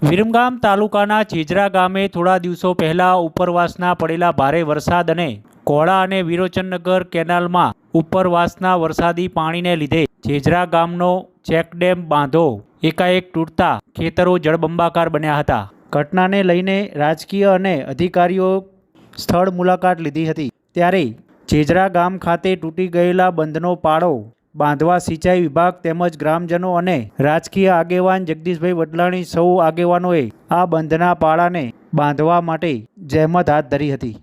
વિરમગામ તાલુકાના ચેજરા ગામે થોડા દિવસો પહેલા ઉપરવાસના પડેલા ભારે વરસાદ અને કોળા અને વિરોચનનગર કેનાલમાં ઉપરવાસના વરસાદી પાણીને લીધે ચેજરા ગામનો ચેકડેમ બાંધો, એકાએક તૂટતા ખેતરો જળબંબાકાર બન્યા હતા. ઘટનાને લઈને રાજકીય અને અધિકારીઓ સ્થળ મુલાકાત લીધી હતી. ત્યારે ચેજરા ગામ ખાતે તૂટી ગયેલા બંધનો પાળો બાંધવા સિંચાઈ વિભાગ તેમજ ગ્રામજનો અને રાજકીય આગેવાન જગદીશભાઈ વડલાણી સૌ આગેવાનોએ આ બંધના પાળાને બાંધવા માટે જહેમત હાથ ધરી હતી.